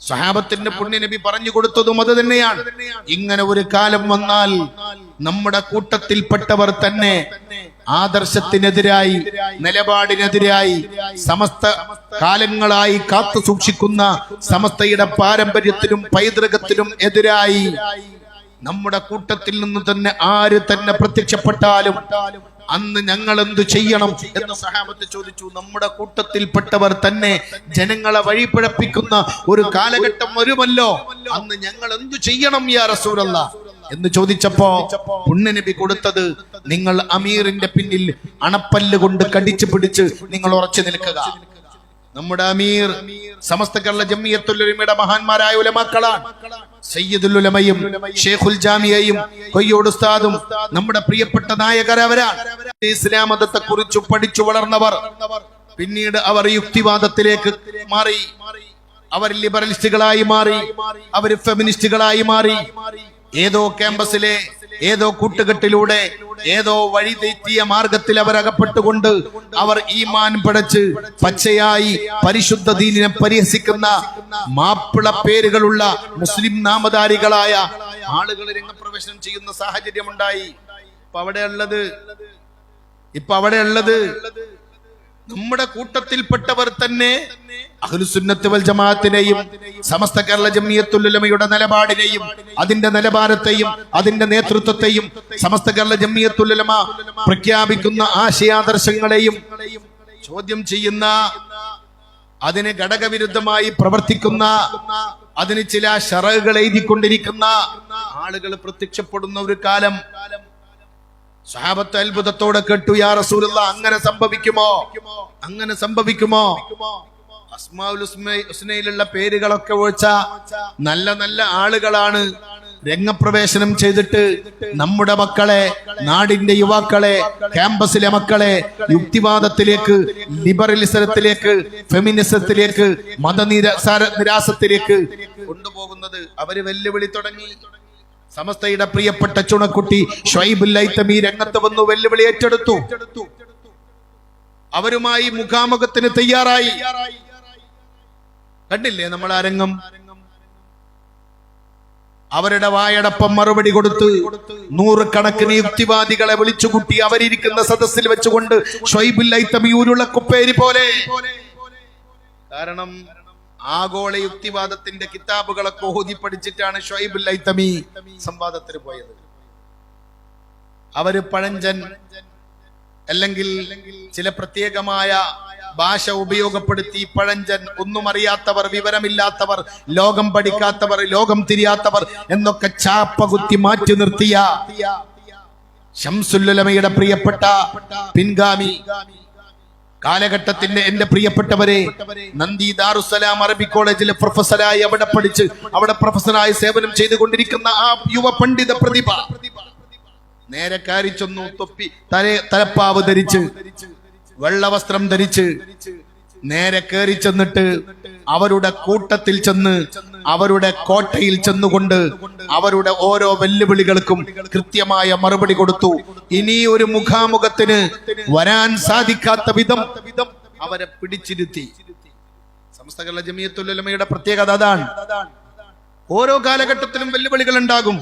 സഹാബത്തിന്റെ പുണ്യനബി പറഞ്ഞു കൊടുത്തതും അത് തന്നെയാണ്. ഇങ്ങനെ ഒരു കാലം വന്നാൽ നമ്മുടെ കൂട്ടത്തിൽപ്പെട്ടവർ തന്നെ ആദർശത്തിനെതിരായി നിലപാടിനെതിരായി സമസ്ത കാലങ്ങളായി കാത്തു സൂക്ഷിക്കുന്ന സമസ്തയുടെ പാരമ്പര്യത്തിലും പൈതൃകത്തിലും എതിരായി നമ്മുടെ കൂട്ടത്തിൽ നിന്ന് തന്നെ ആര് തന്നെ പ്രത്യക്ഷപ്പെട്ടാലും അന്ന് ഞങ്ങൾ എന്ത് ചെയ്യണം എന്ന് സഹാബത്ത് ചോദിച്ചു. നമ്മുടെ കൂട്ടത്തിൽപ്പെട്ടവർ തന്നെ ജനങ്ങളെ വഴിപിഴപ്പിക്കുന്ന ഒരു കാലഘട്ടം വരുമല്ലോ. അന്ന് ഞങ്ങൾ എന്തു ചെയ്യണം യാ റസൂലല്ല? എന്ന് ചോദിച്ചപ്പോ പുണ്യനബി കൊടുത്തത് നിങ്ങൾ അമീറിന്റെ പിന്നിൽ അണപ്പല്ല് കൊണ്ട് കടിച്ചു പിടിച്ച് നിങ്ങൾ ഉറച്ചു നിൽക്കുക. നമ്മുടെ അമീർ സമസ്ത കേരള ജമ്മിയത്തുലമയുടെ മഹാന്മാരായ ഉലമാക്കളാണ്. സയ്യിദുൽ ഉലമയും ഷേഖുൽ ജാമിയയും കൊയ്യോട് ഉസ്താദും നമ്മുടെ പ്രിയപ്പെട്ട നായകരവരാണ് ഇസ്ലാം മതത്തെ കുറിച്ച് പഠിച്ചു വളർന്നവർ. പിന്നീട് അവർ യുക്തിവാദത്തിലേക്ക് മാറി. അവർ ലിബറലിസ്റ്റുകളായി മാറി. അവർ ഫെമിനിസ്റ്റുകളായി മാറി. ഏതോ ക്യാമ്പസിലെ ഏതോ കൂട്ടുകെട്ടിലൂടെ ഏതോ വഴി തെറ്റിയ മാർഗത്തിൽ അവർ അകപ്പെട്ടുകൊണ്ട് അവർ ഈമാൻ പടച്ച് പച്ചയായി പരിശുദ്ധ ദീനിനെ പരിഹസിക്കുന്ന മാപ്പിള പേരുകളുള്ള മുസ്ലിം നാമധാരികളായ ആളുകൾ രംഗപ്രവേശനം ചെയ്യുന്ന സാഹചര്യമുണ്ടായി. ഇപ്പൊ അവിടെ ഉള്ളത് ഇപ്പൊ അവിടെ ഉള്ളത് നമ്മുടെ കൂട്ടത്തിൽപ്പെട്ടവർ തന്നെ അഹ്ലുസുന്നത്ത് വൽ ജമാഅത്തിനെയും സമസ്ത കേരള ജമ്മിയത്തുലമയുടെ നിലപാടിനെയും അതിന്റെ നിലവാരത്തെയും അതിന്റെ നേതൃത്വത്തെയും സമസ്ത കേരള ജമ്മിയത്തുലമ പ്രഖ്യാപിക്കുന്ന ആശയാദർശങ്ങളെയും ചോദ്യം ചെയ്യുന്ന അതിന് ഘടകവിരുദ്ധമായി പ്രവർത്തിക്കുന്ന അതിന് ചില ഷറകൾ എഴുതിക്കൊണ്ടിരിക്കുന്ന ആളുകൾ പ്രത്യക്ഷപ്പെടുന്ന ഒരു കാലം സഹാബത്ത് അത്ഭുതത്തോടെ കേട്ടു യാ റസൂലുള്ള അങ്ങനെ സംഭവിക്കുമോ? അങ്ങനെ സംഭവിക്കുമോ? അസ്മാഉൽ പേരുകളൊക്കെ ഒഴിച്ച നല്ല നല്ല ആളുകളാണ് രംഗപ്രവേശനം ചെയ്തിട്ട് നമ്മുടെ മക്കളെ നാടിന്റെ യുവാക്കളെ ക്യാമ്പസിലെ മക്കളെ യുക്തിവാദത്തിലേക്ക് ലിബറലിസത്തിലേക്ക് ഫെമിനിസത്തിലേക്ക് മതനിരാസാര നിരാസത്തിലേക്ക് കൊണ്ടുപോകുന്നത് അവർ വെല്ലുവിളി തുടങ്ങി. സമസ്തയുടെ പ്രിയപ്പെട്ട ചുണക്കുട്ടി ഷൈബുൽ ലൈത്തമി രംഗത്ത് വന്നു വെല്ലുവിളി ഏറ്റെടുത്തു. അവരുമായി മുഖാമുഖത്തിന് തയ്യാറായി. കണ്ടില്ലേ നമ്മൾ അരങ്ങം അവരുടെ വായടപ്പം മറുപടി കൊടുത്ത് നൂറുകണക്കിന് യുക്തിവാദികളെ വിളിച്ചുകൂട്ടി അവരിയ്ക്കുന്ന സദസ്സിൽ വെച്ചുകൊണ്ട് ഷൊയ്ബുൽ ലൈത്തമി ഊരുള്ള കുപ്പേരി പോലെ. കാരണം ആഗോള യുക്തിവാദത്തിന്റെ കിതാബുകളൊക്കെ ഓതി പഠിച്ചിട്ടാണ് ഷൊയ്ബുൽ ലൈത്തമി സംവാദത്തിന് പോയത്. അവർ പഴഞ്ചൻ അല്ലെങ്കിൽ ചില പ്രത്യേകമായ ഭാഷ ഉപയോഗപ്പെടുത്തി പഴഞ്ചൻ ഒന്നും അറിയാത്തവർ വിവരമില്ലാത്തവർ ലോകം പഠിക്കാത്തവർ ലോകം തിരിയാത്തവർ എന്നൊക്കെ ചാപ്പകുത്തി മാറ്റി നിർത്തിയ ഷംസുല്ലമയുടെ പ്രിയപ്പെട്ട പിൻഗാമി കാലഘട്ടത്തിന്റെ എന്റെ പ്രിയപ്പെട്ടവരെ നന്ദി ദാറുസലാം അറബി കോളേജിലെ പ്രൊഫസറായി അവിടെ പഠിച്ച് അവിടെ പ്രൊഫസറായി സേവനം ചെയ്തുകൊണ്ടിരിക്കുന്ന ആ യുവ പണ്ഡിത പ്രതിഭ. നേരെ കാരിച്ചൊന്നു തൊപ്പി തല തലപ്പാവ് ധരിച്ച് വെള്ളവസ്ത്രം ധരിച്ച് നേരെ കയറി ചെന്നിട്ട് അവരുടെ കൂട്ടത്തിൽ ചെന്ന് അവരുടെ കോട്ടയിൽ ചെന്നുകൊണ്ട് അവരുടെ ഓരോ വെല്ലുവിളികൾക്കും കൃത്യമായ മറുപടി കൊടുത്തു. ഇനി ഒരു മുഖാമുഖത്തിന് വരാൻ സാധിക്കാത്ത വിധം അവരെ പിടിച്ചിരുത്തി. സമസ്ത കേരള പ്രത്യേകത അതാണ്. ഓരോ കാലഘട്ടത്തിലും വെല്ലുവിളികൾ ഉണ്ടാകും.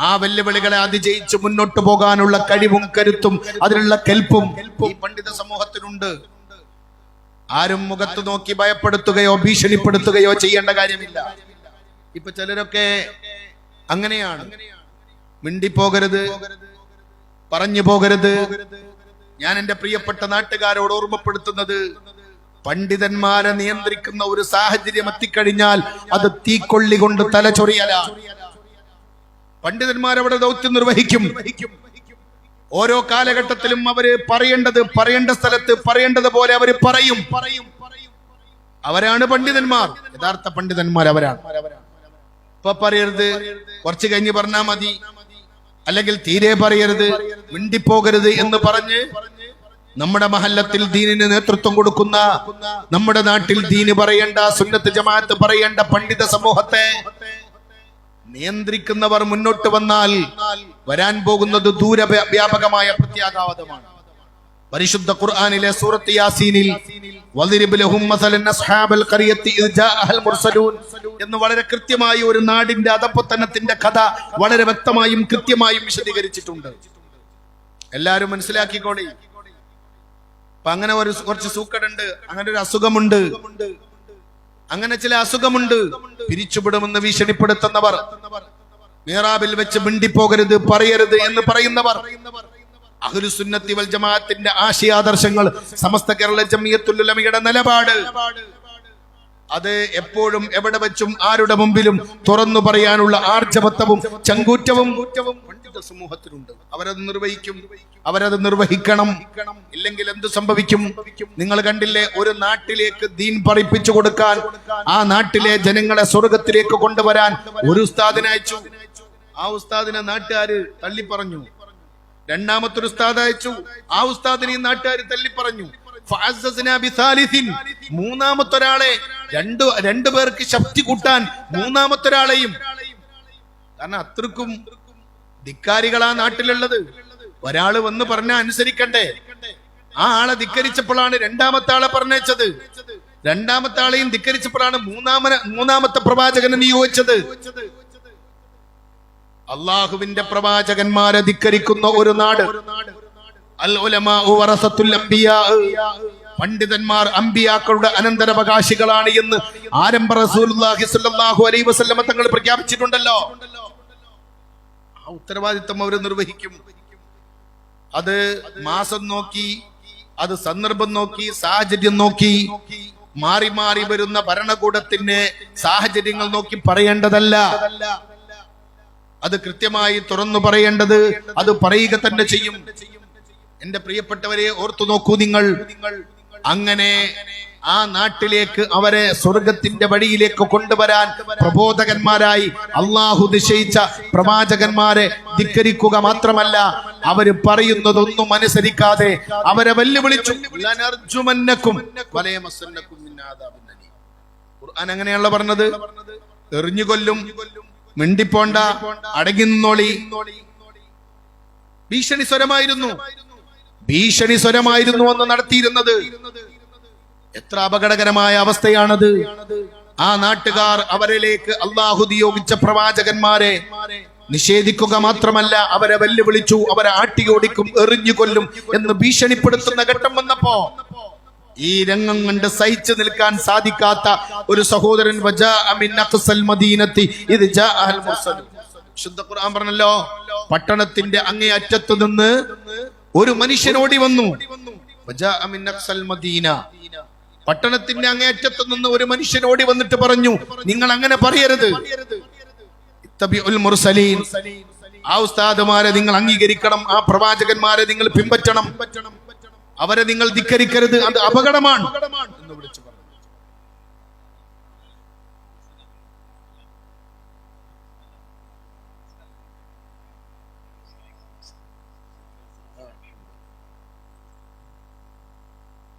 ആ വെല്ലുവിളികളെ അതിജയിച്ച് മുന്നോട്ട് പോകാനുള്ള കഴിവും കരുത്തും അതിനുള്ള കെൽപ്പും ഈ പണ്ഡിത സമൂഹത്തിനുണ്ട്. ആരും മുഖത്ത് നോക്കി ഭയപ്പെടുത്തുകയോ ഭീഷണിപ്പെടുത്തുകയോ ചെയ്യേണ്ട കാര്യമില്ല. ഇപ്പൊ ചിലരൊക്കെ അങ്ങനെയാണ്. മിണ്ടിപ്പോകരുത് പറഞ്ഞു പോകരുത്. ഞാൻ എന്റെ പ്രിയപ്പെട്ട നാട്ടുകാരോട് ഓർമ്മപ്പെടുത്തുന്നത് പണ്ഡിതന്മാരെ നിയന്ത്രിക്കുന്ന ഒരു സാഹചര്യം എത്തിക്കഴിഞ്ഞാൽ അത് തീക്കൊള്ളി കൊണ്ട് തലചൊറിയല പണ്ഡിതന്മാർ അവിടെ ദൗത്യം നിർവഹിക്കും. ഓരോ കാലഘട്ടത്തിലും അവർ പറയേണ്ടത് പറയേണ്ട സ്ഥലത്ത് പറയേണ്ടത് പോലെ പറയും പറയും. അവരാണ് പണ്ഡിതന്മാർ. യഥാർത്ഥ പണ്ഡിതന്മാർ അവരാണ്. ഇപ്പൊ പറയരുത്. കുറച്ച് കഴിഞ്ഞ് പറഞ്ഞാ മതി. അല്ലെങ്കിൽ തീരെ പറയരുത്. മിണ്ടിപ്പോകരുത് എന്ന് പറഞ്ഞ് നമ്മുടെ മഹല്ലത്തിൽ ദീനിന് നേതൃത്വം കൊടുക്കുന്ന നമ്മുടെ നാട്ടിൽ ദീന് പറയേണ്ട സുന്നത്ത് ജമാഅത്ത് പറയേണ്ട പണ്ഡിത സമൂഹത്തെ നിയന്ത്രിക്കുന്നവർ മുന്നോട്ട് വന്നാൽ വരാൻ പോകുന്നത് ദൂര വ്യാപകമായ പ്രത്യാഘാതമാണ്. പരിശുദ്ധ ഖുർആനിലെ സൂറത്ത് യാസീനിൽ എന്ന് വളരെ കൃത്യമായി ഒരു നാടിന്റെ അധപ്പതനത്തിന്റെ കഥ വളരെ വ്യക്തമായും കൃത്യമായും വിശദീകരിച്ചിട്ടുണ്ട്. എല്ലാരും മനസ്സിലാക്കിക്കോളി. അപ്പൊ അങ്ങനെ ഒരു കുറച്ച് സൂക്കടുണ്ട് അങ്ങനെ ഒരു അസുഖമുണ്ട്. അങ്ങനെ ചില അസുഖമുണ്ട്. പിരിച്ചുവിടുമെന്ന് ഭീഷണിപ്പെടുത്തുന്നവർ. മീറാബിൽ വെച്ച് മിണ്ടിപ്പോകരുത് പറയരുത് എന്ന് പറയുന്നവർ. അഹുലുസുന്നത്തി വൽ ജമാഅത്തിന്റെ ആശയാദർശങ്ങൾ സമസ്ത കേരള ജമിയത്തുല്ലമയുടെ നിലപാട്. അത് എപ്പോഴും എവിടെ വെച്ചും ആരുടെ മുമ്പിലും തുറന്നു പറയാനുള്ള ആർജവത്വവും ചങ്കൂറ്റവും പണ്ഡിത സമൂഹത്തിലുണ്ട്. അവരത് നിർവഹിക്കും. അവരത് നിർവഹിക്കണം. ഇല്ലെങ്കിൽ എന്ത് സംഭവിക്കും? നിങ്ങൾ കണ്ടില്ലേ ഒരു നാട്ടിലേക്ക് ദീൻ പറിപ്പിച്ചു കൊടുക്കാൻ ആ നാട്ടിലെ ജനങ്ങളെ സ്വർഗത്തിലേക്ക് കൊണ്ടുവരാൻ ഒരു ഉസ്താദിനെ അയച്ചു. ആ ഉസ്താദിനെ നാട്ടുകാര് തള്ളിപ്പറഞ്ഞു. രണ്ടാമത്തെ ഉസ്താദ് അയച്ചു. ആ ഉസ്താദിനെ നാട്ടുകാർ തള്ളിപ്പറഞ്ഞു. ഫഅസ്സസ്നാ ബിസാലിസിൻ. മൂന്നാമത്തെ ഒരാളെ രണ്ടു രണ്ടു പേർക്ക് ശക്തി കൂട്ടാൻ മൂന്നാമത്തെ ഒരാളെയും കാരണം അത്രക്കും ധിക്കാരികളാ നാട്ടിലുള്ളത്. ഒരാൾ വന്ന് പറഞ്ഞ അനുസരിക്കണ്ടേ. ആ ആളെ ധിക്കരിച്ചപ്പോഴാണ് രണ്ടാമത്തെ ആളെ പറഞ്ഞത് രണ്ടാമത്തെ ആളെയും ധിക്കരിച്ചപ്പോഴാണ് മൂന്നാമന മൂന്നാമത്തെ പ്രവാചകനെ നിയോഗിച്ചത്. അള്ളാഹുവിന്റെ പ്രവാചകന്മാരെ ധിക്കരിക്കുന്ന ഒരു നാട്. അൽ ഉലമാ വറസത്തുൽ പണ്ഡിതന്മാർ അമ്പിയാക്കളുടെ അനന്തരവകാശികളാണ് എന്ന് ആരംഭ റസൂലുള്ളാഹി സ്വല്ലല്ലാഹു അലൈഹി തങ്ങൾ പ്രഖ്യാപിച്ചിട്ടുണ്ടല്ലോ. ആ ഉത്തരവാദിത്വം അവർ നിർവഹിക്കും. അത് മാസം നോക്കി അത് സന്ദർഭം നോക്കി സാഹചര്യം നോക്കി മാറി മാറി വരുന്ന ഭരണകൂടത്തിന്റെ സാഹചര്യങ്ങൾ നോക്കി പറയേണ്ടതല്ല. അത് കൃത്യമായി തുറന്നു പറയേണ്ടത് അത് പറയുക തന്നെ ചെയ്യും. എന്റെ പ്രിയപ്പെട്ടവരെ ഓർത്തു നോക്കൂ നിങ്ങൾ. അങ്ങനെ ആ നാട്ടിലേക്ക് അവരെ സ്വർഗത്തിന്റെ വഴിയിലേക്ക് കൊണ്ടുവരാൻ പ്രബോധകന്മാരായി അള്ളാഹു നിശ്ചയിച്ച പ്രവാചകന്മാരെ ധിക്കരിക്കുക മാത്രമല്ല അവർ പറയുന്നതൊന്നും അനുസരിക്കാതെ അവരെ വെല്ലുവിളിച്ചു. അങ്ങനെയുള്ള. ഖുർആൻ അങ്ങനെയാണല്ലോ പറഞ്ഞത്. എറിഞ്ഞു കൊല്ലും മിണ്ടിപ്പോണ്ട അടങ്ങി നിന്നോളി. ഭീഷണി സ്വരമായിരുന്നു. ഭീഷണി സ്വരമായിരുന്നു അന്ന് നടത്തിയിരുന്നത്. എത്ര അപകടകരമായ അവസ്ഥയാണത്. ആ നാട്ടുകാർ അവരിലേക്ക് അള്ളാഹു നിയോഗിച്ച പ്രവാചകന്മാരെ നിഷേധിക്കുക മാത്രമല്ല അവരെ വെല്ലുവിളിച്ചു അവരെ ആട്ടിയോടിക്കും എറിഞ്ഞു കൊല്ലും എന്ന് ഭീഷണിപ്പെടുത്തുന്ന ഘട്ടം വന്നപ്പോ ഈ രംഗം കണ്ട് സഹിച്ചു നിൽക്കാൻ സാധിക്കാത്ത ഒരു സഹോദരൻ ഇത് ഖുർആൻ പറഞ്ഞല്ലോ പട്ടണത്തിന്റെ അങ്ങേ അറ്റത്ത് നിന്ന് ഒരു മനുഷ്യൻ ഓടി വന്നു. പട്ടണത്തിന്റെ അങ്ങേറ്റത്ത് നിന്ന് ഒരു മനുഷ്യൻ ഓടി വന്നിട്ട് പറഞ്ഞു നിങ്ങൾ അങ്ങനെ പറയരുത്. മുർസലീൻ. ആ ഉസ്താദുമാരെ നിങ്ങൾ അംഗീകരിക്കണം ആ പ്രവാചകന്മാരെ നിങ്ങൾ പിൻപറ്റണം. അവരെ നിങ്ങൾ ധിക്കരിക്കരുത് അത് അപകടമാണ്. എന്ന്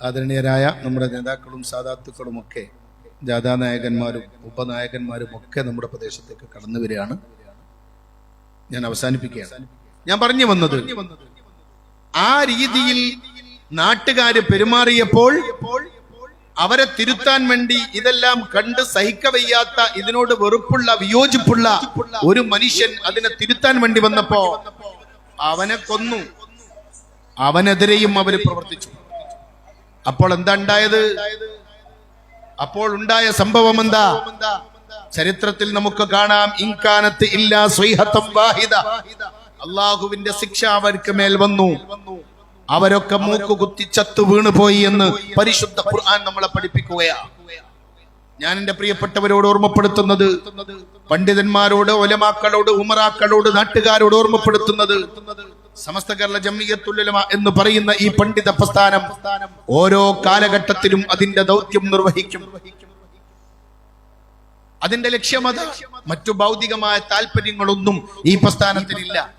ആദരണീയരായ നമ്മുടെ നേതാക്കളും സാധാത്തുക്കളും ഒക്കെ ജാഥാനായകന്മാരും ഉപനായകന്മാരും ഒക്കെ നമ്മുടെ പ്രദേശത്തേക്ക് കടന്നു വരികയാണ്. ഞാൻ അവസാനിപ്പിക്കുകയാണ്. ഞാൻ പറഞ്ഞു വന്നത് ആ രീതിയിൽ നാട്ടുകാര് പെരുമാറിയപ്പോൾ അവരെ തിരുത്താൻ വേണ്ടി ഇതെല്ലാം കണ്ട് സഹിക്കവയ്യാത്ത ഇതിനോട് വെറുപ്പുള്ള വിയോജിപ്പുള്ള ഒരു മനുഷ്യൻ അതിനെ തിരുത്താൻ വേണ്ടി വന്നപ്പോ അവനെ കൊന്നു. അവനെതിരെയും അവർ പ്രവർത്തിച്ചു. അപ്പോൾ എന്താ ഉണ്ടായത്? അപ്പോൾ ഉണ്ടായ സംഭവം എന്താ? ചരിത്രത്തിൽ നമുക്ക് കാണാം. ഇൻകാനത്ത് ഇല്ല സ്വൈഹത്തം വാഹിദ. അള്ളാഹുവിന്റെ ശിക്ഷ അവർക്ക് മേൽ വന്നു. അവരൊക്കെ മൂക്ക് കുത്തി ചത്തു വീണുപോയി എന്ന് പരിശുദ്ധ ഖുർആൻ നമ്മളെ പഠിപ്പിക്കുകയാ. ഞാൻ എന്റെ പ്രിയപ്പെട്ടവരോട് ഓർമ്മപ്പെടുത്തുന്നത് പണ്ഡിതന്മാരോട് ഒലമാക്കളോട് ഉമറാക്കളോട് നാട്ടുകാരോട് ഓർമ്മപ്പെടുത്തുന്നത് സമസ്ത കേരള ജമ്മിയത്തുലമ എന്ന് പറയുന്ന ഈ പണ്ഡിത പ്രസ്ഥാനം ഓരോ കാലഘട്ടത്തിലും അതിന്റെ ദൗത്യം നിർവഹിക്കും. അതിന്റെ ലക്ഷ്യം അത്. മറ്റു ഭൗതികമായ താല്പര്യങ്ങളൊന്നും ഈ പ്രസ്ഥാനത്തിനില്ല.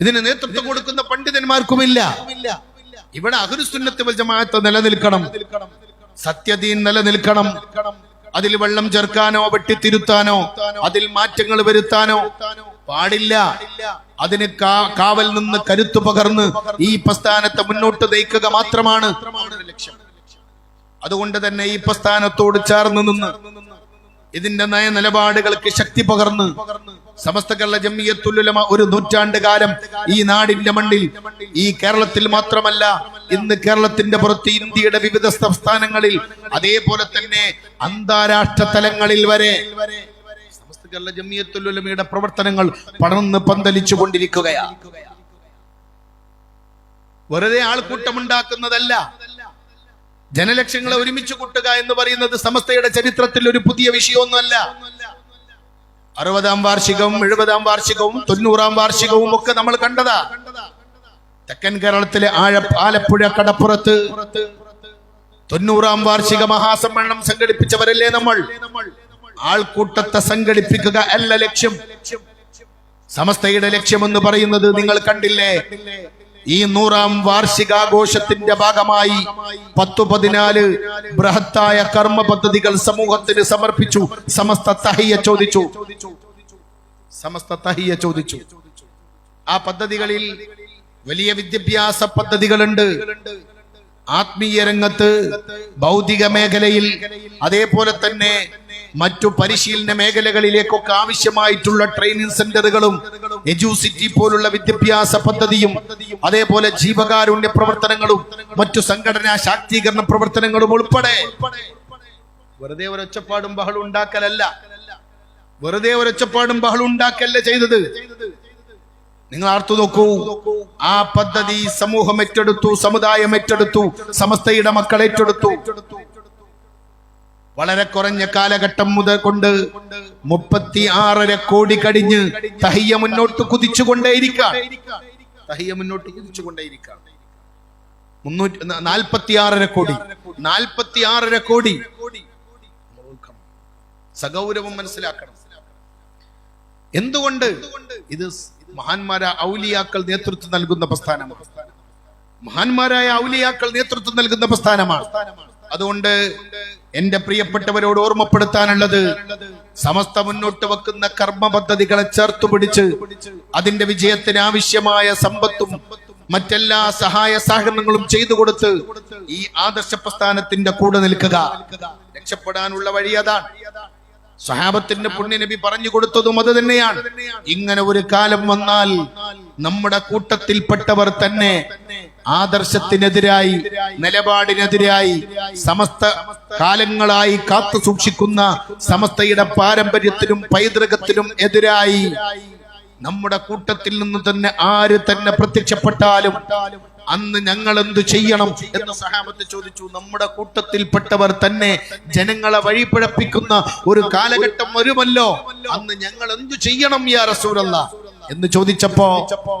ഇതിന് നേതൃത്വം കൊടുക്കുന്ന പണ്ഡിതന്മാർക്കുമില്ല. ഇവിടെ അഹുരുസുന്നത്ത് ജമാഅത്ത് നിലനിൽക്കണം. സത്യദീൻ നിലനിൽക്കണം. അതിൽ വെള്ളം ചേർക്കാനോ വെട്ടിത്തിരുത്താനോ അതിൽ മാറ്റങ്ങൾ വരുത്താനോ പാടില്ല. അതിന് കാവൽ നിന്ന് കരുത്തു പകർന്ന് ഈ പ്രസ്ഥാനത്തെ മുന്നോട്ട് നയിക്കുക മാത്രമാണ്. ലക്ഷ്യം അതുകൊണ്ട് തന്നെ ഈ പ്രസ്ഥാനത്തോട് ചേർന്ന് നിന്ന് ഇതിന്റെ നയ നിലപാടുകൾക്ക് ശക്തി പകർന്ന് സമസ്ത കേരള ജമ്മിയത്തുലുലമ ഒരു നൂറ്റാണ്ട് കാലം ഈ നാടിന്റെ മണ്ണിൽ ഈ കേരളത്തിൽ മാത്രമല്ല ഇന്ന് കേരളത്തിന്റെ പുറത്ത് ഇന്ത്യയുടെ വിവിധ സംസ്ഥാനങ്ങളിൽ അതേപോലെ തന്നെ അന്താരാഷ്ട്ര തലങ്ങളിൽ വരെ കേരള ജമിയത്തുലമയുടെ പ്രവർത്തനങ്ങൾ പടർന്ന് പന്തലിച്ചു കൊണ്ടിരിക്കുകയാണ്. വെറുതെ ആൾക്കൂട്ടമുണ്ടാക്കുന്നതല്ല ജനലക്ഷങ്ങളെ ഒരുമിച്ച് കൂട്ടുക എന്ന് പറയുന്നത് സമസ്തയുടെ ചരിത്രത്തിൽ ഒരു പുതിയ വിഷയമൊന്നുമല്ല. അറുപതാം വാർഷികവും എഴുപതാം വാർഷികവും തൊണ്ണൂറാം വാർഷികവും ഒക്കെ നമ്മൾ കണ്ടതാ. തെക്കൻ കേരളത്തിലെ ആഴ ആലപ്പുഴ കടപ്പുറത്ത് തൊണ്ണൂറാം വാർഷിക മഹാസമ്മേളനം സംഘടിപ്പിച്ചവരല്ലേ നമ്മൾ? ആൾക്കൂട്ടത്തെ സംഘടിപ്പിക്കുക അല്ല ലക്ഷ്യം. സമസ്തയുടെ ലക്ഷ്യമെന്ന് പറയുന്നത് നിങ്ങൾ കണ്ടില്ലേ? ഈ നൂറാം വാർഷികാഘോഷത്തിന്റെ ഭാഗമായി പത്തു പതിനാല് ബൃഹത്തായ കർമ്മ പദ്ധതികൾ സമൂഹത്തിന് സമർപ്പിച്ചു. സമസ്ത തഹിയ ചോദിച്ചു. സമസ്ത തഹിയ ചോദിച്ചു. ആ പദ്ധതികളിൽ വലിയ വിദ്യാഭ്യാസ പദ്ധതികളുണ്ട്. ആത്മീയ രംഗത്ത് ഭൗതിക മേഖലയിൽ അതേപോലെ തന്നെ മറ്റു പരിശീലന മേഖലകളിലേക്കൊക്കെ ആവശ്യമായിട്ടുള്ള ട്രെയിനിങ് സെന്ററുകളും എജുസിറ്റി പോലുള്ള വിദ്യാഭ്യാസ പദ്ധതിയും അതേപോലെ ജീവകാരുണ്യ പ്രവർത്തനങ്ങളും മറ്റു സംഘടനാ ശാക്തീകരണ പ്രവർത്തനങ്ങളും ഉൾപ്പെടെ വെറുതെ ഒരൊച്ചപ്പാടും ബഹളം ഉണ്ടാക്കലല്ല. വെറുതെ ഒരൊച്ചപ്പാടും ബഹളം ഉണ്ടാക്കല്ല ചെയ്തത്. നിങ്ങൾ ആർത്തു നോക്കൂ. ആ പദ്ധതി സമൂഹം ഏറ്റെടുത്തു സമുദായം ഏറ്റെടുത്തു സമസ്തയുടെ മക്കൾ ഏറ്റെടുത്തു. വളരെ കുറഞ്ഞ കാലഘട്ടം മുതൽ കൊണ്ട് മുപ്പത്തി ആറര കോടി കടിഞ്ഞ് തഹിയ മുന്നോട്ട് കുതിച്ചുകൊണ്ടേയിരിക്കാം തഹിയ മുന്നോട്ട് കുതിച്ചുകൊണ്ടേയിരിക്കാം മുന്നൂറ്റി നാൽപ്പത്തി ആറര കോടി. നാൽപ്പത്തി ആറര കോടി. സഗൗരവം മനസ്സിലാക്കണം. എന്തുകൊണ്ട്? ഇത് മഹാന്മാരായ ഔലിയാക്കൾ നേതൃത്വം നൽകുന്ന പ്രസ്ഥാനമാണ് മഹാന്മാരായ ഔലിയാക്കൾ നേതൃത്വം നൽകുന്ന പ്രസ്ഥാനമാണ്. അതുകൊണ്ട് എന്റെ പ്രിയപ്പെട്ടവരോട് ഓർമ്മപ്പെടുത്താനുള്ളത് സമസ്ത മുന്നോട്ട് വെക്കുന്ന കർമ്മ പദ്ധതികളെ ചേർത്തു പിടിച്ച് അതിന്റെ വിജയത്തിന് ആവശ്യമായ സമ്പത്തും മറ്റെല്ലാ സഹായ സഹകരണങ്ങളും ചെയ്തു കൊടുത്ത് ഈ ആദർശ പ്രസ്ഥാനത്തിന്റെ കൂടെ നിൽക്കുക. രക്ഷപ്പെടാനുള്ള വഴി അതാണ്. സഹാബത്തിന്റെ പുണ്യനബി പറഞ്ഞു കൊടുത്തതും അത് തന്നെയാണ്. ഇങ്ങനെ ഒരു കാലം വന്നാൽ നമ്മുടെ കൂട്ടത്തിൽപ്പെട്ടവർ തന്നെ ആദർശത്തിനെതിരായി നിലപാടിനെതിരായി സമസ്ത കാലങ്ങളായി കാത്തു സൂക്ഷിക്കുന്ന സമസ്തയുടെ പാരമ്പര്യത്തിനും പൈതൃകത്തിനും എതിരായി നമ്മുടെ കൂട്ടത്തിൽ നിന്ന് തന്നെ ആര് തന്നെ പ്രത്യക്ഷപ്പെട്ടാലും അന്ന് ഞങ്ങൾ എന്തു ചെയ്യണം എന്ന് സഹാബത്ത് ചോദിച്ചു. നമ്മുടെ കൂട്ടത്തിൽപ്പെട്ടവർ തന്നെ ജനങ്ങളെ വഴിപിഴപ്പിക്കുന്ന ഒരു കാലഘട്ടം വരുമല്ലോ. അന്ന് ഞങ്ങൾ എന്തു ചെയ്യണം യാ റസൂലല്ല? എന്ന് ചോദിച്ചപ്പോ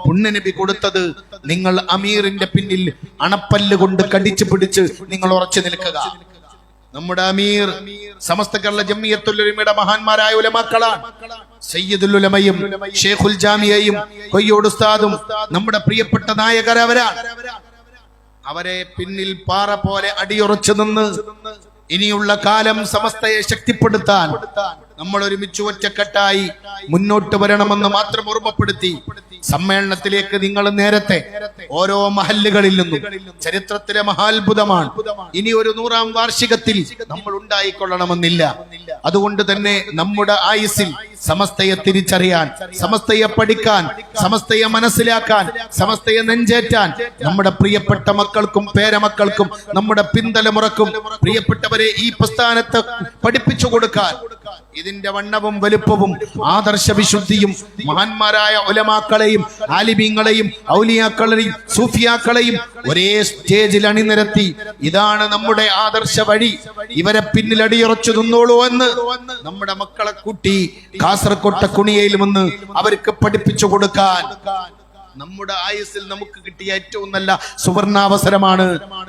പുണ്യനബി കൊടുത്തത് നിങ്ങൾ അമീറിന്റെ പിന്നിൽ അണപ്പല്ല് കൊണ്ട് കടിച്ചു പിടിച്ച് നിങ്ങൾ ഉറച്ചു നിൽക്കുക. നമ്മുടെ അമീർ സമസ്ത കേരള ജമ്മിയത്തുലമയുടെ മഹാന്മാരായ ഉലമാക്കളാണ്. സയ്യിദുൽ ഉലമയും ഷേഖുൽ ജാമിയയും കൊയ്യോട് ഉസ്താദും നമ്മുടെ പ്രിയപ്പെട്ട നായകരവരാണ് അവരെ പിന്നിൽ പാറ പോലെ അടിയുറച്ചു നിന്ന് ഇനിയുള്ള കാലം സമസ്തയെ ശക്തിപ്പെടുത്താൻ നമ്മൾ ഒരുമിച്ച് ഒറ്റക്കെട്ടായി മുന്നോട്ട് വരണമെന്ന് മാത്രം ഓർമ്മപ്പെടുത്തി സമ്മേളനത്തിലേക്ക് നിങ്ങൾ നേരത്തെ ഓരോ മഹല്ലുകളിൽ നിന്നും ചരിത്രത്തിലെ മഹാത്ഭുതമാണ്. ഇനി ഒരു നൂറാം വാർഷികത്തിൽ നമ്മൾ ഉണ്ടായിക്കൊള്ളണമെന്നില്ല. അതുകൊണ്ട് തന്നെ നമ്മുടെ ആയുസിൽ സമസ്തയെ തിരിച്ചറിയാൻ സമസ്തയെ പഠിക്കാൻ സമസ്തയെ മനസ്സിലാക്കാൻ സമസ്തയെ നെഞ്ചേറ്റാൻ നമ്മുടെ പ്രിയപ്പെട്ട മക്കൾക്കും പേരമക്കൾക്കും നമ്മുടെ പിന്തലമുറക്കും പ്രിയപ്പെട്ടവരെ ഈ പ്രസ്ഥാനത്ത് പഠിപ്പിച്ചു കൊടുക്കാൻ ഇതിന്റെ വണ്ണവും വലുപ്പവും ആദർശ വിശുദ്ധിയും മഹാന്മാരായ ഒലമാക്കളെയും ആലിമീങ്ങളെയും ഔലിയാക്കളെയും സൂഫിയാക്കളെയും ഒരേ സ്റ്റേജിൽ അണിനിരത്തി ഇതാണ് നമ്മുടെ ആദർശ വഴി. ഇവരെ പിന്നിൽ അടിയുറച്ചു നിന്നോളൂ എന്ന് നമ്മുടെ മക്കളെ കൂട്ടി കാസർകോട്ടെ കുണിയയിൽ വന്ന് അവർക്ക് പഠിപ്പിച്ചു കൊടുക്കാൻ. നമ്മുടെ ആയുസിൽ നമുക്ക് കിട്ടിയ ഏറ്റവും നല്ല സുവർണാവസരമാണ്.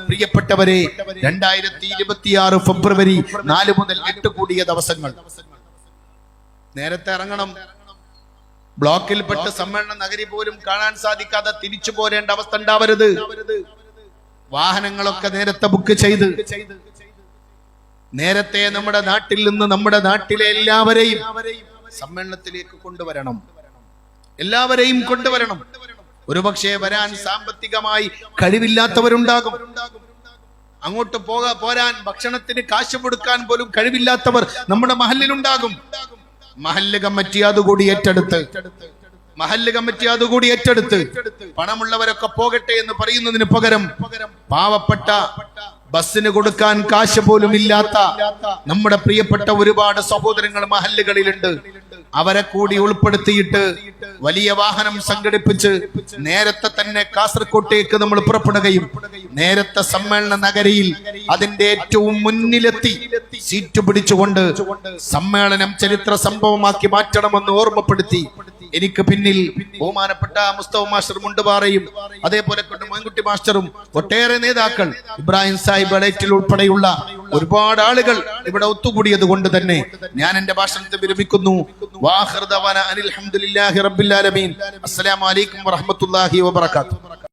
പ്രിയപ്പെട്ടവരെ രണ്ടായിരത്തി ഇരുപത്തിയാറ് ഫെബ്രുവരി നാല് മുതൽ എട്ട് കൂടിയ ദിവസങ്ങൾ. നേരത്തെ ഇറങ്ങണം. ബ്ലോക്കിൽപ്പെട്ട് സമ്മേളന നഗരി പോലും കാണാൻ സാധിക്കാതെ തിരിച്ചു പോരേണ്ട അവസ്ഥ ഉണ്ടാവരുത്. വാഹനങ്ങളൊക്കെ നേരത്തെ ബുക്ക് ചെയ്ത്. നേരത്തെ നമ്മുടെ നാട്ടിൽ നിന്ന് നമ്മുടെ നാട്ടിലെ എല്ലാവരെയും സമ്മേളനത്തിലേക്ക് കൊണ്ടുവരണം. എല്ലാവരെയും കൊണ്ടുവരണം. ഒരുപക്ഷെ വരാൻ സാമ്പത്തികമായി കഴിവില്ലാത്തവരുണ്ടാകും. അങ്ങോട്ട് പോകാ പോരാൻ ഭക്ഷണത്തിന് കാശ് കൊടുക്കാൻ പോലും കഴിവില്ലാത്തവർ നമ്മുടെ മഹലിലുണ്ടാകും. മഹല്ല് കമ്മിറ്റി അതുകൂടി ഏറ്റെടുത്ത്. മഹല്ല് കമ്മിറ്റി അതുകൂടി ഏറ്റെടുത്ത്. പണമുള്ളവരൊക്കെ പോകട്ടെ എന്ന് പറയുന്നതിന് പകരം പാവപ്പെട്ട ബസ്സിന് കൊടുക്കാൻ കാശ് പോലും ഇല്ലാത്ത നമ്മുടെ പ്രിയപ്പെട്ട ഒരുപാട് സഹോദരങ്ങൾ മഹല്ലുകളിലുണ്ട്. അവരെ കൂടി ഉൾപ്പെടുത്തിയിട്ട് വലിയ വാഹനം സംഘടിപ്പിച്ച് നേരത്തെ തന്നെ കാസർകോട്ടേക്ക് നമ്മൾ പുറപ്പെടുകയും നേരത്തെ സമ്മേളന നഗരിയിൽ അതിന്റെ ഏറ്റവും മുന്നിലെത്തി സീറ്റ് പിടിച്ചുകൊണ്ട് സമ്മേളനം ചരിത്ര സംഭവമാക്കി മാറ്റണമെന്ന് ഓർമ്മപ്പെടുത്തി എനിക്ക് പിന്നിൽ ബഹുമാനപ്പെട്ട മുസ്തവ മാസ്റ്റർ മുണ്ടുപാറയും അതേപോലെ മോൻകുട്ടി മാസ്റ്ററും ഒട്ടേറെ നേതാക്കൾ ഇബ്രാഹിം സാഹിബ് അലൈറ്റിൽ ഉൾപ്പെടെയുള്ള ഒരുപാട് ആളുകൾ ഇവിടെ ഒത്തുകൂടിയത് കൊണ്ട് തന്നെ ഞാൻ എന്റെ ഭാഷണത്തെ വിരമിക്കുന്നു. അസ്സലാമു അലൈക്കും വറഹ്മത്തുള്ളാഹി വബറകാതുഹു.